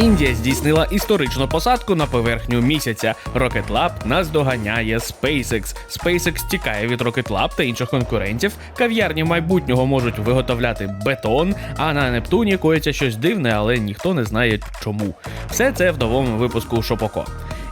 Індія здійснила історичну посадку на поверхню місяця. Rocket Lab наздоганяє SpaceX. SpaceX тікає від Rocket Lab та інших конкурентів. Кав'ярні майбутнього можуть виготовляти бетон, а на Нептуні коїться щось дивне, але ніхто не знає чому. Все це в новому випуску Шопоко.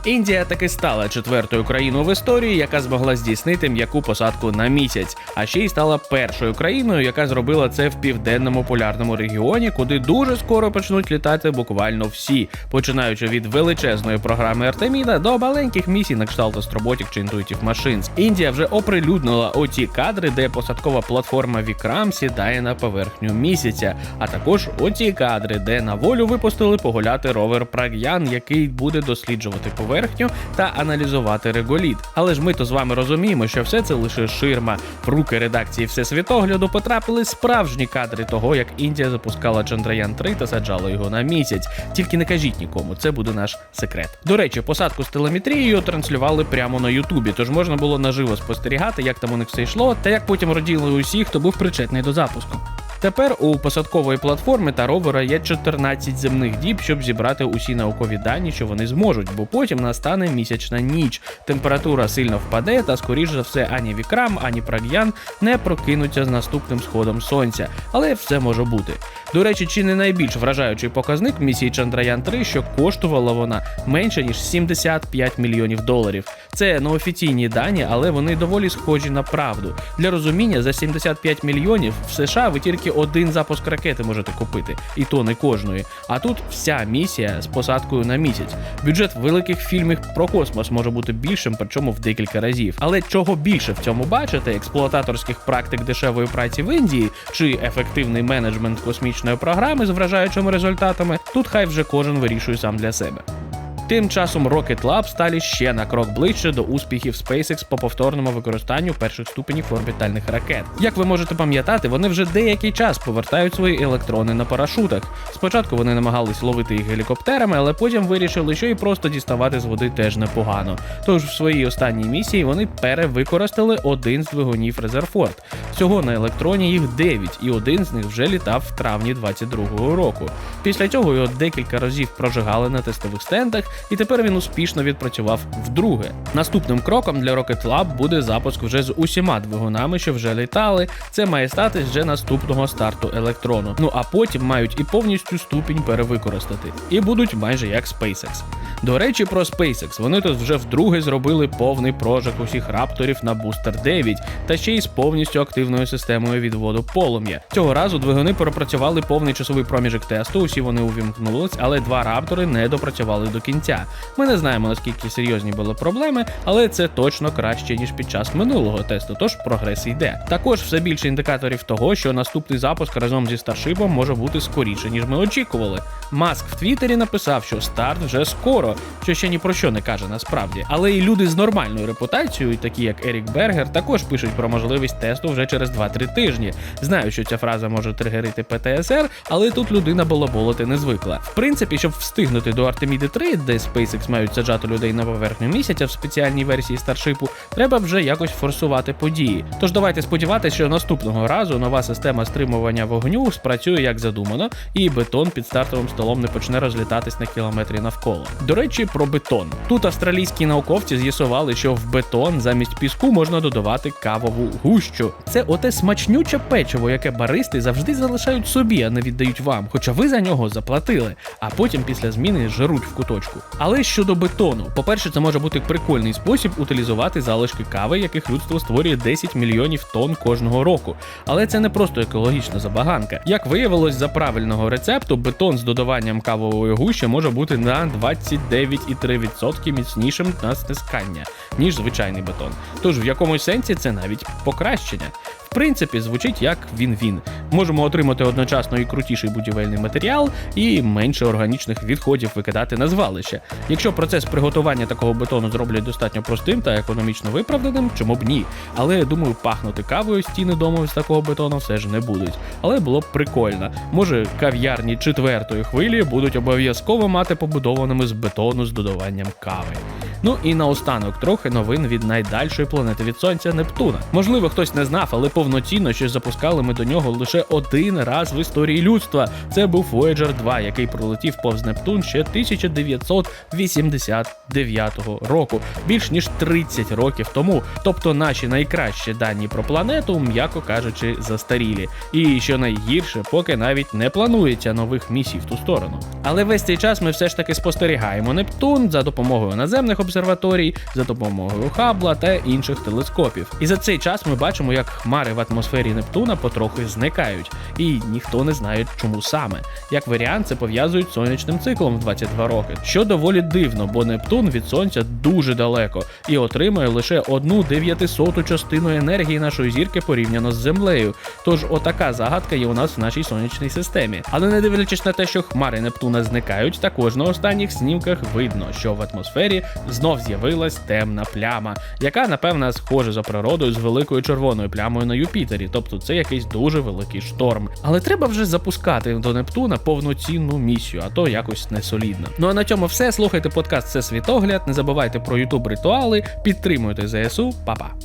Індія таки стала четвертою країною в історії, яка змогла здійснити м'яку посадку на місяць, а ще й стала першою країною, яка зробила це в південному полярному регіоні, куди дуже скоро почнуть літати буквально всі, починаючи від величезної програми Артеміда до маленьких місій на кшталт Астроботік чи Intuitive Machines. Індія вже оприлюднила оті кадри, де посадкова платформа Вікрам сідає на поверхню місяця, а також оті кадри, де на волю випустили погуляти ровер Праг'ян, який буде досліджувати поверхню та аналізувати реголіт. Але ж ми то з вами розуміємо, що все це лише ширма. В руки редакції Всесвітогляду потрапили справжні кадри того, як Індія запускала Чандраян 3 та саджала його на місяць. Тільки не кажіть нікому, це буде наш секрет. До речі, посадку з телеметрією транслювали прямо на Ютубі, тож можна було наживо спостерігати, як там у них все йшло, та як потім роділи усі, хто був причетний до запуску. Тепер у посадкової платформи та ровера є 14 земних діб, щоб зібрати усі наукові дані, що вони зможуть, бо потім настане місячна ніч. Температура сильно впаде, та скоріш за все ані Вікрам, ані Праг'ян не прокинуться з наступним сходом сонця. Але все може бути. До речі, чи не найбільш вражаючий показник місії Чандраян 3, що коштувала вона менше ніж 75 мільйонів доларів. Це неофіційні дані, але вони доволі схожі на правду. Для розуміння за 75 мільйонів в США ви тільки один запуск ракети можете купити, і то не кожної. А тут вся місія з посадкою на місяць. Бюджет великих фільмів про космос може бути більшим, причому в декілька разів. Але чого більше в цьому бачити, експлуататорських практик дешевої праці в Індії чи ефективний менеджмент космічної програми з вражаючими результатами, тут хай вже кожен вирішує сам для себе. Тим часом Rocket Lab стали ще на крок ближче до успіхів SpaceX по повторному використанню перших ступенів орбітальних ракет. Як ви можете пам'ятати, вони вже деякий час повертають свої електрони на парашутах. Спочатку вони намагались ловити їх гелікоптерами, але потім вирішили, що і просто діставати з води теж непогано. Тож в своїй останній місії вони перевикористали один з двигунів Резерфорд. Всього на електроні їх 9, і один з них вже літав в травні 22-го року. Після цього його декілька разів прожигали на тестових стендах, і тепер він успішно відпрацював вдруге. Наступним кроком для Rocket Lab буде запуск вже з усіма двигунами, що вже літали. Це має статись вже наступного старту електрону. Ну а потім мають і повністю ступінь перевикористати, і будуть майже як SpaceX. До речі, про SpaceX. Вони тут вже вдруге зробили повний прожиг усіх рапторів на Booster 9, та ще й з повністю активною системою відводу полум'я. Цього разу двигуни пропрацювали повний часовий проміжок тесту. Усі вони увімкнулись, але два раптори не допрацювали до кінця. Ми не знаємо наскільки серйозні були проблеми, але це точно краще ніж під час минулого тесту. Тож прогрес йде. Також все більше індикаторів того, що наступний запуск разом зі старшипом може бути скоріше, ніж ми очікували. Маск в Твіттері написав, що старт вже скоро, що ще ні про що не каже насправді. Але і люди з нормальною репутацією, такі як Ерік Бергер, також пишуть про можливість тесту вже через 2-3 тижні. Знаю, що ця фраза може тригерити ПТСР, але тут людина балаболити не звикла. В принципі, щоб встигнути до Артеміди 3, де SpaceX мають саджати людей на поверхню місяця в спеціальній версії старшипу, треба вже якось форсувати події. Тож давайте сподіватися, що наступного разу нова система стримування вогню спрацює як задумано, і бетон під стартовим столом не почне розлітатись на кілометрі навколо. До речі, про бетон. Тут австралійські науковці з'ясували, що в бетон замість піску можна додавати кавову гущу. Це оте смачнюче печиво, яке баристи завжди залишають собі, а не віддають вам, хоча ви за нього заплатили, а потім після зміни жируть в куточку. Але щодо бетону, по-перше, це може бути прикольний спосіб утилізувати залишки кави, яких людство створює 10 мільйонів тонн кожного року. Але це не просто екологічна забаганка. Як виявилось, за правильного рецепту, бетон з додаванням кавової гущі може бути на 29,3% міцнішим на стискання, ніж звичайний бетон. Тож в якомусь сенсі це навіть покращення. Принципі, звучить як він-він. Можемо отримати одночасно і крутіший будівельний матеріал, і менше органічних відходів викидати на звалище. Якщо процес приготування такого бетону зроблять достатньо простим та економічно виправданим, чому б ні. Але думаю, пахнути кавою стіни дому з такого бетону все ж не будуть. Але було б прикольно. Може, кав'ярні четвертої хвилі будуть обов'язково мати побудованими з бетону з додаванням кави. Ну і наостанок трохи новин від найдальшої планети від сонця Нептуна. Можливо, хтось не знав, але повноцінно ще запускали ми до нього лише один раз в історії людства. Це був Voyager 2, який пролетів повз Нептун ще 1989 року, більш ніж 30 років тому. Тобто наші найкращі дані про планету, м'яко кажучи, застарілі. І що найгірше, поки навіть не планується нових місій в ту сторону. Але весь цей час ми все ж таки спостерігаємо Нептун за допомогою наземних обсерваторій, за допомогою Хабла та інших телескопів. І за цей час ми бачимо, як хмари в атмосфері Нептуна потрохи зникають, і ніхто не знає, чому саме. Як варіант, це пов'язують з сонячним циклом в 22 роки, що доволі дивно, бо Нептун від сонця дуже далеко і отримує лише одну дев'ятисоту частину енергії нашої зірки порівняно з Землею. Тож отака загадка є у нас в нашій сонячній системі. Але не дивлячись на те, що хмари Нептуна зникають, також на останніх снімках видно, що в атмосфері знов з'явилась темна пляма, яка напевно схожа за природою з великою червоною плямою на Юпітері, тобто це якийсь дуже великий шторм. Але треба вже запускати до Нептуна повноцінну місію, а то якось не солідно. Ну а на цьому все. Слухайте подкаст Це світогляд. Не забувайте про Ютуб ритуали, підтримуйте ЗСУ, Па-па.